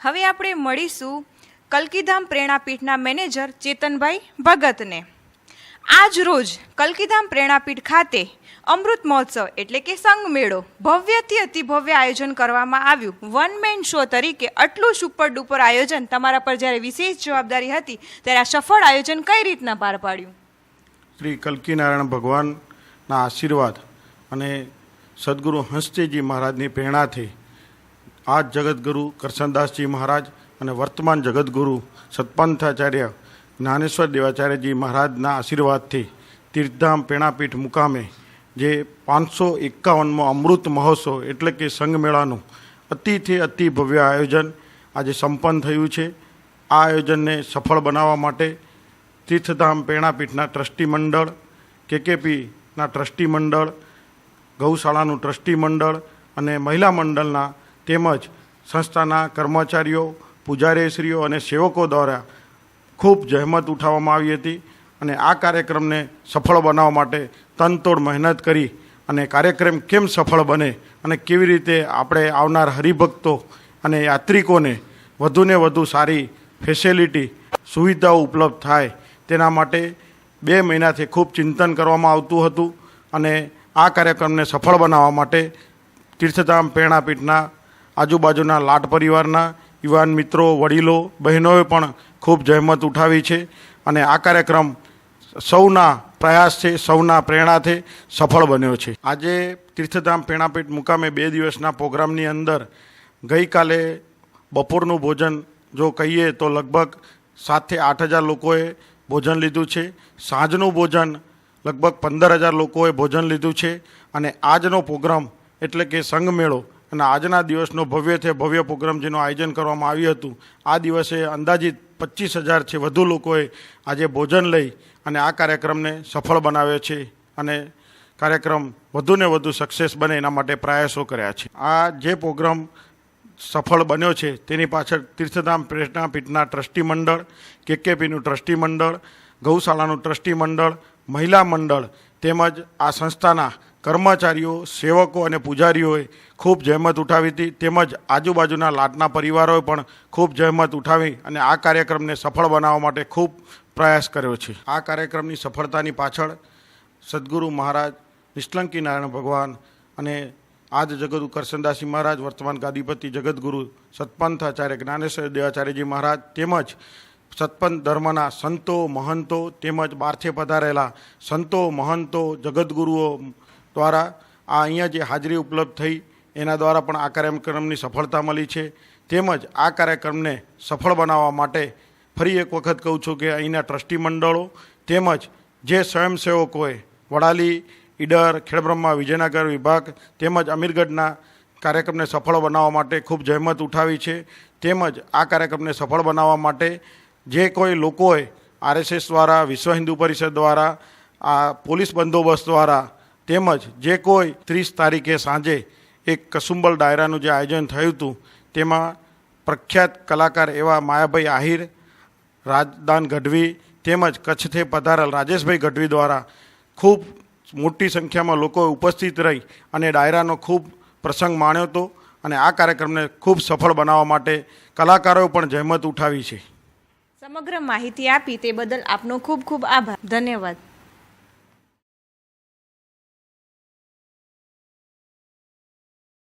હવે આપણે મળીશું કલકીધામ પ્રેરણાપીઠના મેનેજર ચેતનભાઈ ભગતને. આજ રોજ કલકીધામ પ્રેરણાપીઠ ખાતે અમૃત મહોત્સવ એટલે કે સંગમેળો ભવ્યથી અતિ ભવ્ય આયોજન કરવામાં આવ્યું. વન મેન શો તરીકે આટલું સુપર ડુપર આયોજન તમારા પર જ્યારે વિશેષ જવાબદારી હતી ત્યારે આ સફળ આયોજન કઈ રીતના પાર પાડ્યું? શ્રી કલ્કીનારાયણ ભગવાનના આશીર્વાદ અને સદગુરુ હંસતેજી મહારાજની પ્રેરણાથી આજ જગતગુરુ કરશનદાસજી મહારાજ અને વર્તમાન જગતગુરુ સતપંથાચાર્ય જ્ઞાનેશ્વર દેવાચાર્યજી મહારાજના આશીર્વાદથી તીર્થધામ પેણાપીઠ મુકામે જે પાંચસો એકાવનમો અમૃત મહોત્સવ એટલે કે સંઘમેળાનું અતિથી અતિ ભવ્ય આયોજન આજે સંપન્ન થયું છે. આ આયોજનને સફળ બનાવવા માટે તીર્થધામ પેણાપીઠના ટ્રસ્ટી મંડળ, કેકેપીના ટ્રસ્ટી મંડળ, ગૌશાળાનું ટ્રસ્ટી મંડળ અને મહિલા મંડળના તેમજ સંસ્થાના કર્મચારીઓ, પૂજારીશ્રીઓ અને સેવકો દ્વારા ખૂબ જહેમત ઉઠાવવામાં આવી હતી અને આ કાર્યક્રમને સફળ બનાવવા માટે તનતોડ મહેનત કરી અને કાર્યક્રમ કેમ સફળ બને અને કેવી રીતે આપણે આવનાર હરિભક્તો અને યાત્રિકોને વધુને વધુ સારી ફેસિલિટી, સુવિધાઓ ઉપલબ્ધ થાય તેના માટે બે મહિનાથી ખૂબ ચિંતન કરવામાં આવતું હતું અને આ કાર્યક્રમને સફળ બનાવવા માટે તીર્થધામ પ્રેરણાપીઠના આજુબાજુના લાટ પરિવારના યુવાન મિત્રો, વડીલો, બહેનોએ પણ ખૂબ જહેમત ઉઠાવી છે અને આ કાર્યક્રમ સૌના પ્રયાસ છે, સૌના પ્રેરણાથી સફળ બન્યો છે. આજે તીર્થધામ પેણાપીઠ મુકામે બે દિવસના પ્રોગ્રામની અંદર ગઈકાલે બપોરનું ભોજન જો કહીએ તો લગભગ સાતથી આઠ હજાર લોકોએ ભોજન લીધું છે. સાંજનું ભોજન લગભગ પંદર હજાર લોકોએ ભોજન લીધું છે અને આજનો પ્રોગ્રામ એટલે કે સંઘ મેળો અને આજના દિવસનો ભવ્ય છે, ભવ્ય પ્રોગ્રામ જેનું આયોજન કરવામાં આવ્યું હતું. આ દિવસે અંદાજિત પચીસ હજારથી વધુ લોકોએ આજે ભોજન લઈ અને આ કાર્યક્રમને સફળ બનાવ્યો છે અને કાર્યક્રમ વધુને વધુ સક્સેસ બને એના માટે પ્રયાસો કર્યા છે. આ જે પ્રોગ્રામ સફળ બન્યો છે, તેની પાછળ તીર્થધામ પ્રેરણાપીઠના ટ્રસ્ટી મંડળ, કેકેપીનું ટ્રસ્ટી મંડળ, ગૌશાળાનું ટ્રસ્ટી મંડળ, મહિલા મંડળ તેમજ આ સંસ્થાના કર્મચારીઓ, સેવકો અને પૂજારીઓએ ખૂબ જહેમત ઉઠાવી હતી. તેમજ આજુબાજુના લાટના પરિવારોએ પણ ખૂબ જહેમત ઉઠાવી અને આ કાર્યક્રમને સફળ બનાવવા માટે ખૂબ પ્રયાસ કર્યો છે. આ કાર્યક્રમની સફળતાની પાછળ સદગુરુ મહારાજ નિષ્કલંકી નારાયણ ભગવાન અને આજ જગદગુરુ કરસનદાસજી મહારાજ, વર્તમાન ગાદીપતિ જગતગુરુ સતપંથાચાર્ય જ્ઞાનેશ્વર દેવાચાર્યજી મહારાજ તેમજ સતપંથ ધર્મના સંતો, મહંતો તેમજ બારથે પધારેલા સંતો, મહંતો જગતગુરુઓ દ્વારા આ અહીંયા જે હાજરી ઉપલબ્ધ થઈ, એના દ્વારા પણ આ કાર્યક્રમની સફળતા મળી છે. તેમજ આ કાર્યક્રમને સફળ બનાવવા માટે ફરી એક વખત કહું છું કે અહીંના ટ્રસ્ટી મંડળો તેમજ જે સ્વયંસેવકોએ વડાલી, ઈડર, ખેડબ્રહ્મા, વિજયનગર વિભાગ તેમજ અમીરગઢના કાર્યક્રમને સફળ બનાવવા માટે ખૂબ જહેમત ઉઠાવી છે. તેમજ આ કાર્યક્રમને સફળ બનાવવા માટે જે કોઈ લોકોએ આરએસએસ દ્વારા, વિશ્વ હિન્દુ પરિષદ દ્વારા, આ પોલીસ બંદોબસ્ત દ્વારા તેમજ જે કોઈ ત્રીસ તારીખે સાંજે એક કસુંબલ ડાયરાનું જે આયોજન થયું હતું, તેમાં પ્રખ્યાત કલાકાર એવા માયાભાઈ આહિર, રાજદાન ગઢવી તેમજ કચ્છથી પધારેલ રાજેશભાઈ ગઢવી દ્વારા ખૂબ મોટી સંખ્યામાં લોકો ઉપસ્થિત રહી અને ડાયરાનો ખૂબ પ્રસંગ માણ્યો હતો અને આ કાર્યક્રમને ખૂબ સફળ બનાવવા માટે કલાકારોએ પણ જહેમત ઉઠાવી છે. સમગ્ર માહિતી આપી તે બદલ આપનો ખૂબ ખૂબ આભાર. ધન્યવાદ.